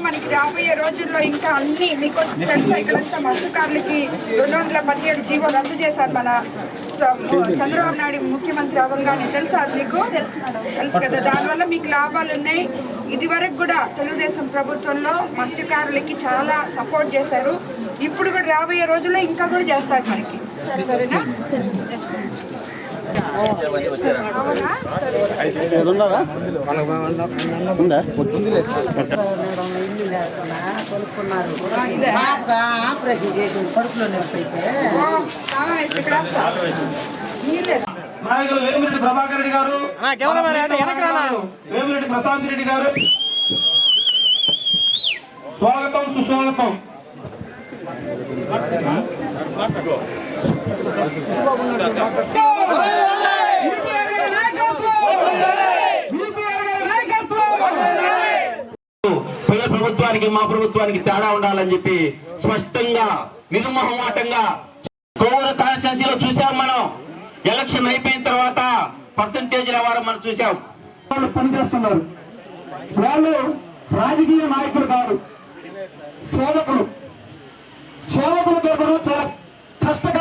మనకి రాబోయే రోజుల్లో ఇంకా అన్ని మీకు తెలుసా ఇక్కడ మత్స్యకారులకి రెండు వందల పదిహేడు జీవో రద్దు చేశారు మన చంద్రబాబు నాయుడు ముఖ్యమంత్రి అవ్వగానే తెలుసా అది మీకు? తెలుసు కదా. దానివల్ల మీకు లాభాలు ఉన్నాయి. ఇది వరకు కూడా తెలుగుదేశం ప్రభుత్వంలో మత్స్యకారులకి చాలా సపోర్ట్ చేశారు. ఇప్పుడు కూడా రాబోయే రోజుల్లో ఇంకా కూడా చేస్తారు మనకి. సరేనా? ఆపరేషన్ చేసి కడుపులో నాయకులు వేమిరెడ్డి ప్రభాకర్ రెడ్డి గారు వేమిరెడ్డి ప్రశాంత్ రెడ్డి గారు స్వాగతం సుస్వాగతం పేద ప్రభుత్వానికి మా ప్రభుత్వానికి తేడా ఉండాలని చెప్పి స్పష్టంగా నిర్మోహమాటంగా కోవూరు కాన్స్టిట్యున్సీలో చూసాం మనం. ఎలక్షన్ అయిపోయిన తర్వాత పర్సంటేజ్ వ్యవహారం మనం చూసాం వాళ్ళు పనిచేస్తున్నారు. వాళ్ళు రాజకీయ నాయకులు కాదు సేవకులు. సేవకులు దొరకడం